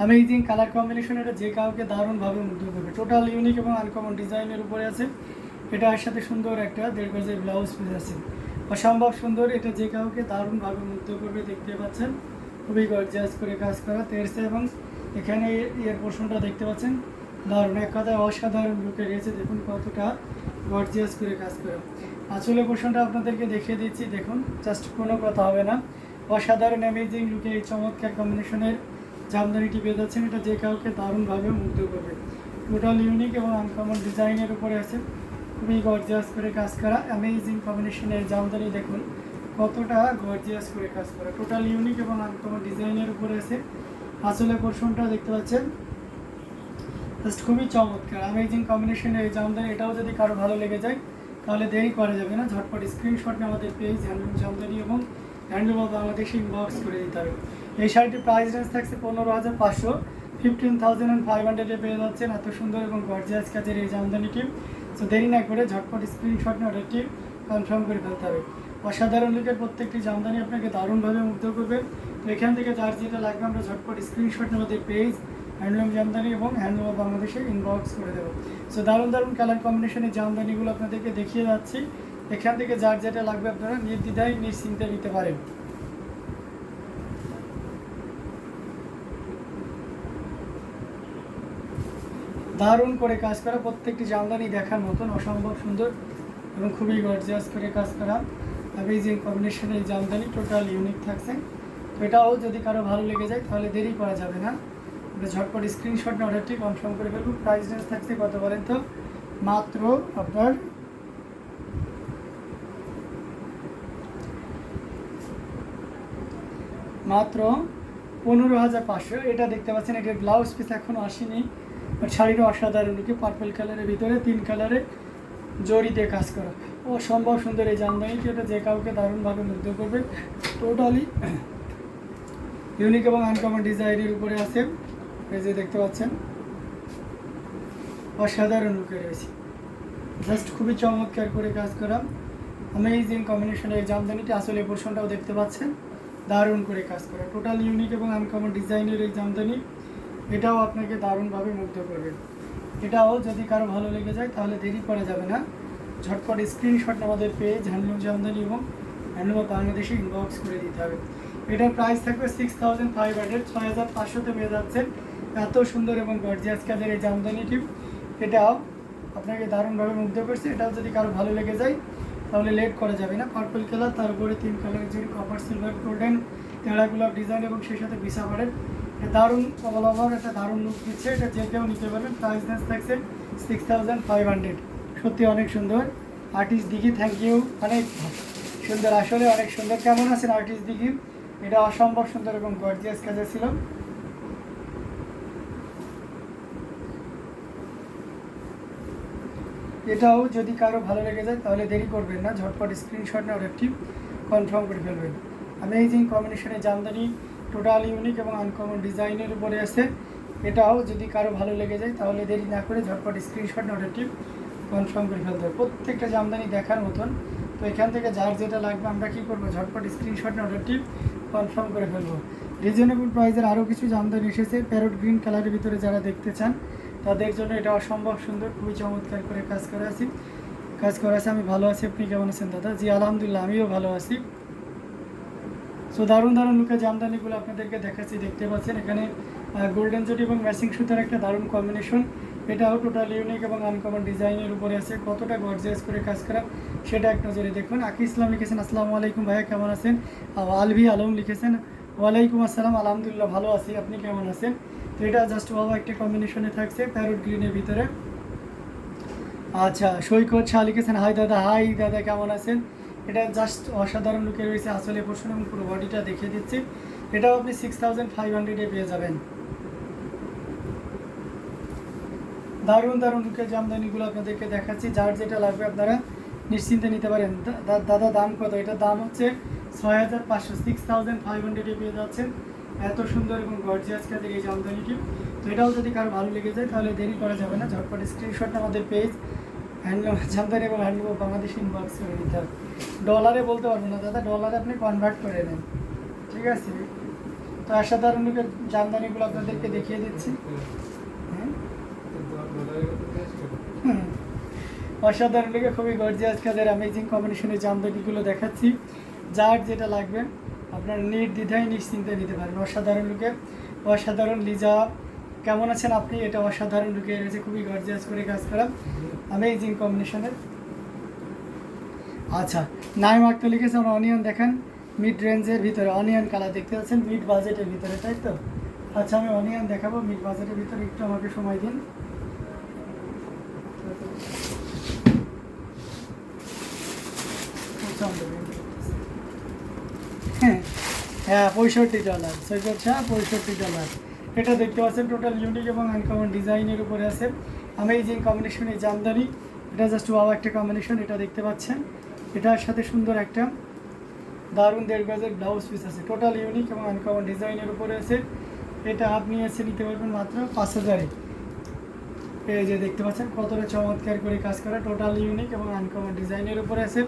Amazing colour combination এটা যে কাউকে দারুণভাবে মুগ্ধ করবে। টোটাল ইউনিক এবং আনকমন ডিজাইনের উপরে আছে। এটা এর সাথে সুন্দর একটা দেড় গজের ব্লাউজ পিস আছে। অসম্ভব সুন্দর, এটা যে কাউকে দারুণভাবে মুগ্ধ করবে, দেখতে পাচ্ছেন। খুবই গর্জিয়াস করে কাজ করা, তেরসে এবং এখানে এর পোর্শনটা দেখতে পাচ্ছেন। দারুণ, এক কথায় অসাধারণ লুকে রয়েছে। দেখুন কতটা গর্জিয়াস করে কাজ করা। আসলে পোর্শনটা আপনাদেরকে দেখিয়ে দিচ্ছি। দেখুন জাস্ট কোনো কথা হবে না। অসাধারণ অ্যামেজিং লুকে এই চমৎকার কম্বিনেশনের জামদানিটি পেয়ে যাচ্ছেন এটা যে কাউকে দারুণভাবে মুগ্ধ করবে। টোটাল ইউনিক এবং আনকমন ডিজাইনের উপরে আছে। খুবই গর্জিয়াস করে কাজ করা। অ্যামেজিং কম্বিনেশনের জামদানি দেখুন। কতটা গর্জিয়াস করে কাজ করা। টোটাল ইউনিক এবং আনকমন ডিজাইনের উপরে আছে। আসলে পোর্শনটা দেখতে পাচ্ছেন। জাস্ট খুবই চমৎকার। অ্যামেজিং কম্বিনেশনের এই জামদানি। এটাও যদি কারও ভালো লেগে যায়, তাহলে দেরি করা যাবে না। ঝটপট স্ক্রিনশট আমাদের পেজ হ্যান্ডলুম জামদানি এবং হ্যান্ডলুম বাংলাদেশে ইনবক্স করে দিতে হবে। এই শাড়িটির প্রাইস রেঞ্জ থাকছে পনেরো হাজার পাঁচশো। ফিফটিন থাউজেন্ড অ্যান্ড ফাইভ হান্ড্রেডে পেয়ে যাচ্ছেন। এত সুন্দর এবং গর্জিয়াস কাজের এই জামদানিটি সো দেরি না করে ঝটপট স্ক্রিনশট নিয়ে অর্ডারটি কনফার্ম করে ফেলতে হবে। অসাধারণ লুকের প্রত্যেকটি জামদানি আপনাকে দারুণভাবে মুগ্ধ করবে। তো এখান থেকে যার যেটা লাগবে আমরা ঝটপট স্ক্রিনশট আমাদের পেজ হ্যান্ডলুম জামদানি এবং হ্যান্ডলুম অফ বাংলাদেশে ইনবক্স করে দেবো। সো দারুণ দারুণ কালার কম্বিনেশনের জামদানিগুলো আপনাদেরকে দেখিয়ে যাচ্ছি। এখান থেকে যার যেটা লাগবে আপনারা নির্দ্বিধায় নিশ্চিন্তে নিতে পারেন। দারুণ করে কাজ করা, প্রত্যেকটি জামদানি দেখার মতন অসম্ভব সুন্দর এবং খুবই গর্জিয়াস করে কাজ করা। অ্যামেজিং কম্বিনেশনের এই জামদানি টোটাল ইউনিক থাকছে। তো এটাও যদি কারও ভালো লেগে যায়, তাহলে দেরি করা যাবে না। ঝটপট স্ক্রিনশট নিয়ে অর্ডারটি কনফার্ম করে ফেলব। প্রাইস রেঞ্জ থাকছে কত বলেন তো? মাত্র আপনার মাত্র পনেরো হাজার পাঁচশো। এটা দেখতে পাচ্ছেন, এটার ব্লাউজ পিস এখনও আসেনি। বাট শাড়িটা অসাধারণ লুকে পার্পল কালারের ভিতরে তিন কালারে দিয়ে কাজ করা। অসম্ভব সুন্দর এই জামদানিটি, এটা যে কাউকে দারুণভাবে মুগ্ধ করবে। টোটালি ইউনিক এবং আনকমন ডিজাইনের উপরে আছে। এই যে দেখতে পাচ্ছেন, অসাধারণ লুকে রয়েছে। জাস্ট খুবই চমৎকার করে কাজ করা। অ্যামেজিং কম্বিনেশনের এই জামদানিটি, আসলে পোর্শনটাও দেখতে পাচ্ছেন। দারুণ করে কাজ করা। টোটাল ইউনিক এবং আনকমন ডিজাইনের এই জামদানি। এটাও আপনাকে দারুণভাবে মুগ্ধ করবে। এটাও যদি কারও ভালো লেগে যায়, তাহলে দেরি করা যাবে না। ঝটপট স্ক্রিনশট আমাদের পেজ হ্যান্ডলুম জামদানি এবং হ্যান্ডলুম বাংলাদেশে ইনবক্স করে দিতে হবে। এটার প্রাইস থাকবে সিক্স থাউজেন্ড ফাইভ হান্ড্রেড ছয় হাজার পাঁচশোতে পেয়ে যাচ্ছেন। এত সুন্দর এবং গর্জিয়াস কাজের এই জামদানিটি এটাও আপনাকে দারুণভাবে মুগ্ধ করছে। এটাও যদি কারও ভালো লেগে যায়, তাহলে লেট করা যাবে না। পার্পল কালার তার উপরে তিন কালার যে কপার সিলভার গোল্ডেন তেড়া গোলাপ ডিজাইন এবং সেই সাথে বিসা দারুণ অল ওভার একটা দারুণ লুক দিচ্ছে। এটা যে কেউ নিতে পারবেন। প্রাইস রেঞ্জ থাকছে সিক্স থাউজেন্ড ফাইভ হান্ড্রেড সত্যি অনেক সুন্দর। আর্টিস্ট দিঘি থ্যাংক ইউ অনেক সুন্দর আসলে, অনেক সুন্দর। কেমন আছেন আর্টিস্ট দিঘি? এটা অসম্ভব সুন্দর এবং গর্জিয়াস কাজে ছিল। এটাও যদি কারও ভালো লেগে যায়, তাহলে দেরি করবেন না। ঝটপট স্ক্রিনশট না অর্ডারটি কনফার্ম করে ফেলবেন। অ্যামেজিং কম্বিনেশনের জামদানি টোটাল ইউনিক এবং আনকমন ডিজাইনের উপরে আছে। এটাও যদি কারও ভালো লেগে যায়, তাহলে দেরি না করে ঝটপট স্ক্রিনশট না অর্ডারটি কনফার্ম করে ফেলতে হবে। প্রত্যেকটা জামদানি দেখার মতন। তো এখান থেকে যার যেটা লাগবে আমরা কী করব? ঝটপট স্ক্রিনশট না অর্ডারটি কনফার্ম করে ফেলব। রিজনেবল প্রাইসের আরও কিছু জামদানি এসেছে। প্যারট গ্রিন কালারের ভিতরে যারা দেখতে চান, তাদের জন্য এটা অসম্ভব সুন্দর, খুবই চমৎকার করে কাজ করা আছি। কাজ করা আছে, আমি ভালো আছি। আপনি কেমন আছেন দাদা? জি, আলহামদুলিল্লাহ, আমিও ভালো আছি। সো দারুণ দারুণ লুকে জামদানিগুলো আপনাদেরকে দেখাচ্ছি, দেখতে পাচ্ছেন। এখানে গোল্ডেন জুটি এবং ম্যাচিং সুতার একটা দারুণ কম্বিনেশন এটাও টোটাল ইউনিক এবং আনকমন ডিজাইনের উপরে আছে। কতটা গর্জিয়াস করে কাজ করা, সেটা এক নজরে দেখুন। আকি ইসলাম লিখেছেন, আসসালামু আলাইকুম ভাইয়া, কেমন আছেন? আলভি আলম লিখেছেন, ওয়ালাইকুম আসসালাম, আলহামদুলিল্লাহ, ভালো আছি। আপনি কেমন আছেন? তো এটা জাস্ট বাবা একটা কম্বিনেশনে থাকছে প্যারোট গ্রিনের ভিতরে। আচ্ছা সৈকত শাহ লিখেছেন, হাই দাদা হাই দাদা, কেমন আছেন? এটা জাস্ট অসাধারণ লুকে রয়েছে। আসলে পোর্শন এবং পুরো বডিটা দেখিয়ে দিচ্ছি। এটাও আপনি সিক্স থাউজেন্ড ফাইভ হান্ড্রেডে পেয়ে যাবেন। দারুণ দারুণ লুকের জামদানিগুলো আপনাদেরকে দেখাচ্ছি। যার যেটা লাগবে আপনারা নিশ্চিন্তে নিতে পারেন। দাদা, দাম কত? এটার দাম হচ্ছে ছয় হাজার পাঁচশো সিক্স থাউজেন্ড ফাইভ হান্ড্রেডে পেয়ে যাচ্ছেন। এত সুন্দর এবং গর্জিয়াস কাজের এই জামদানিটি। তো এটাও যদি কারও ভালো লেগে যায়, তাহলে দেরি করা যাবে না। ঝটপট স্ক্রিনশট আমাদের পেজ হ্যান্ডলুম জামদানি এবং হ্যান্ডলুম বাংলাদেশ ইনবক্স হবে। ডলারে বলতে পারব না দাদা ডলারে আপনি কনভার্ট করে নেন। ঠিক আছে? তো অসাধারণ লুকের জামদানিগুলো আপনাদেরকে দেখিয়ে দিচ্ছি। হ্যাঁ? অসাধারণ লুকে খুবই গর্জিয়াস কাজের অ্যামেজিং কম্বিনেশনের জামদানিগুলো দেখাচ্ছি। যার যেটা লাগবে, আপনার নির্দ্বিধায়, নিশ্চিন্তে নিতে পারেন। অসাধারণ লুকে অসাধারণ লিজা কেমন আছেন আপনি? এটা অসাধারণ লুকে রয়েছে, খুবই গর্জিয়াস করে কাজ করা। অ্যামেজিং কম্বিনেশনের আচ্ছা নাইম আক্ত লিখেছে, আমরা অনিয়ন দেখেন। মিড রেঞ্জের ভিতরে অনিয়ন কালার দেখতে পাচ্ছেন মিড বাজেটের ভিতরে, তাই তো? আচ্ছা আমি অনিয়ন দেখাবো মিড বাজেটের ভিতরে একটু আমাকে সময় দিন। হ্যাঁ হ্যাঁ পঁয়ষট্টি ডলার সৈকত শাহ পঁয়ষট্টি ডলার এটা দেখতে পাচ্ছেন টোটাল ইউনিক এবং আনকমন ডিজাইনের উপরে আছে। অ্যামেজিং কম্বিনেশনের জামদানি। এটা জাস্ট ওয়াও একটা কম্বিনেশন এটা দেখতে পাচ্ছেন। এটার সাথে সুন্দর একটা দারুণ দেড় গজের ব্লাউজ পিস আছে। টোটাল ইউনিক এবং আনকমন ডিজাইনের উপরে আছে। এটা আপনি এসে নিতে পারবেন মাত্র পাঁচ হাজারে। এই যে দেখতে পাচ্ছেন, কতটা চমৎকার করে কাজ করা। টোটাল ইউনিক এবং আনকমন ডিজাইনের উপরে আছে।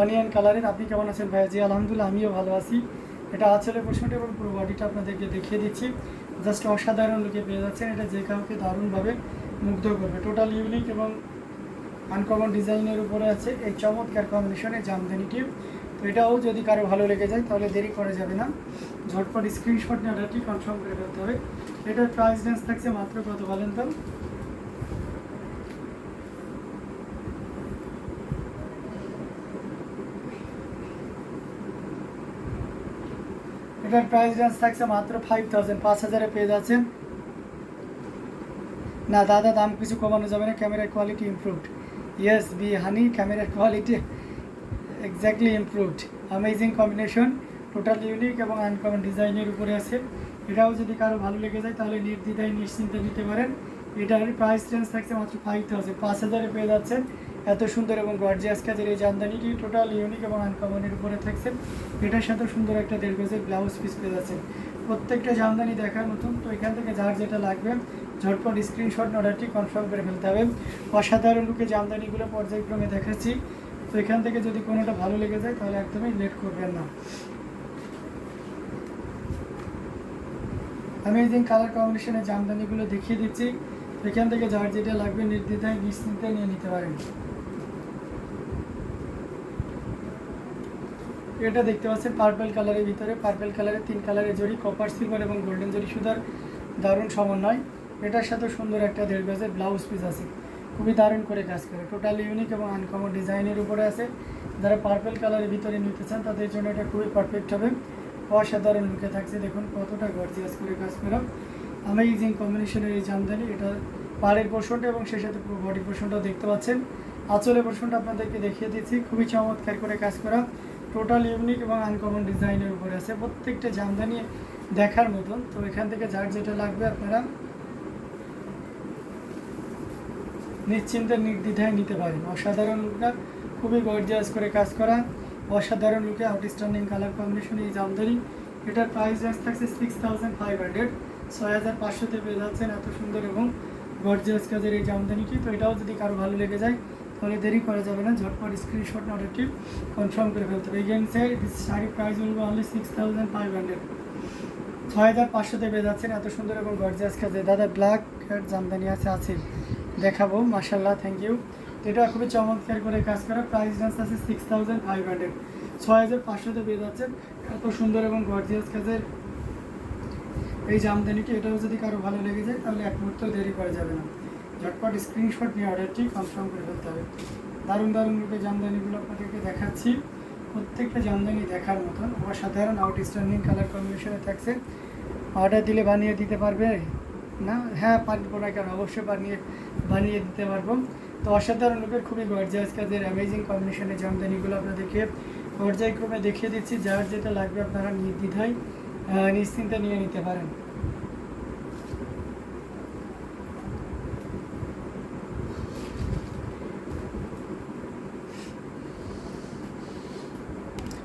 অনিয়ন কালারের আপনি কেমন আছেন ভাইয়া? জি, আলহামদুলিল্লাহ, আমিও ভালো আছি। এটা আঁচলের পোর্শনটা এবং পুরো বডিটা আপনাদেরকে দেখিয়ে দিচ্ছি। জাস্ট অসাধারণ লুকে পেয়ে যাচ্ছেন। এটা যে কাউকে দারুণভাবে মুগ্ধ করবে। টোটাল ইউনিক এবং আনকমন ডিজাইনের উপরে আছে এই চমৎকার কম্বিনেশনে জামদানি টিউব তো এটাও যদি কারও ভালো লেগে যায়, তাহলে দেরি করা যাবে না। ঝটপট স্ক্রিনশট নিয়ে অর্ডারটি কনফার্ম করে ফেলতে হবে। এটার প্রাইস রেঞ্জ থাকছে মাত্র কত বলেন তো? এটার প্রাইস রেঞ্জ থাকছে মাত্র ফাইভ থাউজেন্ড পাঁচ হাজারে পেয়ে যাচ্ছেন। না, দাদা, দাম কিছু কমানো যাবে না ক্যামেরার quality improved yes be honey ক্যামেরার quality exactly improved amazing combination total unique এবং আনকমন ডিজাইনের উপরে আছে। এটাও যদি কারও ভালো লেগে যায়, তাহলে নির্দ্বিধায় নিশ্চিন্তে নিতে পারেন। এটার প্রাইস রেঞ্জ থাকছে মাত্র ফাইভ থাউজেন্ড পাঁচ হাজারে পেয়ে যাচ্ছেন। এত সুন্দর এবং গর্জিয়াস কাজের এই জামদানিটি টোটাল ইউনিক এবং আনকমনের উপরে থাকছে। এটার সাথে সুন্দর একটা দেড় গজের ব্লাউজ পিস পেয়ে যাচ্ছেন। প্রত্যেকটা জামদানি দেখার মতন, তো এখান থেকে যার যেটা লাগবে, ঝটপট স্ক্রিনশট অর্ডারটি কনফার্ম করে ফেলতে হবে। অসাধারণ লুকে জামদানিগুলো পর্যায়ক্রমে দেখাচ্ছি। তো এখান থেকে যদি কোনোটা ভালো লেগে যায়, তাহলে একদমই লেট করবেন না। অ্যামেজিং কালার কম্বিনেশনের জামদানিগুলো দেখিয়ে দিচ্ছি। এখান থেকে যার যেটা লাগবে, নির্দ্বিধায়, নিশ্চিন্তে নিয়ে নিতে পারেন। এটা দেখতে পাচ্ছেন পার্পেল কালারের ভিতরে। পার্পেল কালারের তিন কালারের জড়ি কপার সিলভার এবং গোল্ডেন জড়ি। সুতার দারুণ সমন্বয়। এটার সাথে সুন্দর একটা দেড় গজের ব্লাউজ পিস আছে। খুবই দারুণ করে কাজ করে। টোটাল ইউনিক এবং আনকমন ডিজাইনের উপরে আছে। যারা পার্পল কালারের ভিতরে নিতে চান, তাদের জন্য এটা খুবই পারফেক্ট হবে। অসাধারণ লুকে থাকছে। দেখুন কতটা গর্জিয়াস করে কাজ করা। অ্যামেজিং কম্বিনেশনের এই জামদানি, এটা পাড়ের পোর্শনটা এবং সেই সাথে বডি পোর্শনটাও দেখতে পাচ্ছেন। আঁচলের পোর্শনটা আপনাদেরকে দেখিয়ে দিচ্ছি। খুবই চমৎকার করে কাজ করা। টোটাল ইউনিক এবং আনকমন ডিজাইনের উপরে আছে। প্রত্যেকটা জামদানি দেখার মতন। তো এখান থেকে যার যেটা লাগবে আপনারা নিশ্চিন্তে নির্দ্বিধায় নিতে পারেন। অসাধারণ লুকটা, খুবই গর্জিয়াস করে কাজ করা। অসাধারণ লুকে আউটস্ট্যান্ডিং কালার কম্বিনেশন এই জামদানি। এটার প্রাইস রেঞ্জ থাকছে সিক্স থাউজেন্ড ফাইভ হান্ড্রেড ছয় হাজার পাঁচশোতে পেয়ে যাচ্ছেন এত সুন্দর এবং গর্জিয়াস কাজের এই জামদানিটি। তো এটাও যদি কারও ভালো লেগে যায় তাহলে দেরি করা যাবে না, ঝটপট স্ক্রিনশট অর্ডারটি কনফার্ম করে ফেলতে হবে। Again sir this sari price will only six thousand five hundred ছয় হাজার পাঁচশোতে পেয়ে যাচ্ছেন এত সুন্দর এবং গর্জিয়াস কাজে দাদা ব্ল্যাক জামদানি আছে আছে। দেখাবো মার্শাল্লাহ থ্যাংক ইউ এটা খুবই চমৎকার করে কাজ করা। প্রাইস রেঞ্জ আছে সিক্স থাউজেন্ড ফাইভ হান্ড্রেড ছয় হাজার পাঁচশোতে পেয়ে যাচ্ছেন এত সুন্দর এবং গর্জিয়াস কাজের এই জামদানিটি এটাও যদি কারও ভালো লেগে যায়, তাহলে এক মুহূর্ত দেরি করা যাবে না। ঝটপট স্ক্রিনশট নিয়ে অর্ডারটি কনফার্ম করে ফেলতে হবে। দারুণ দারুণ রূপে জামদানিগুলো আপনাদেরকে দেখাচ্ছি। প্রত্যেকটা জামদানি দেখার মতন। অসাধারণ আউটস্ট্যান্ডিং কালার কম্বিনেশনে থাকছে। অর্ডার দিলে বানিয়ে দিতে পারবে। না? হ্যাঁ পারব না কেন? অবশ্যই বানিয়ে বানিয়ে দিতে পারব। তো অসাধারণ লোকের খুবই গর্জিয়াস কাজের অ্যামেজিং কম্বিনেশনের জামদানিগুলো আপনাদেরকে পর্যায়ক্রমে দেখিয়ে দিচ্ছি। যার যেটা লাগবে আপনারা নির্দ্বিধায় নিশ্চিন্তে নিয়ে নিতে পারেন।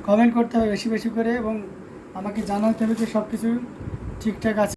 কমেন্ট করতে হবে বেশি বেশি করে এবং আমাকে জানাতে হবে যে সব কিছু ঠিকঠাক আছে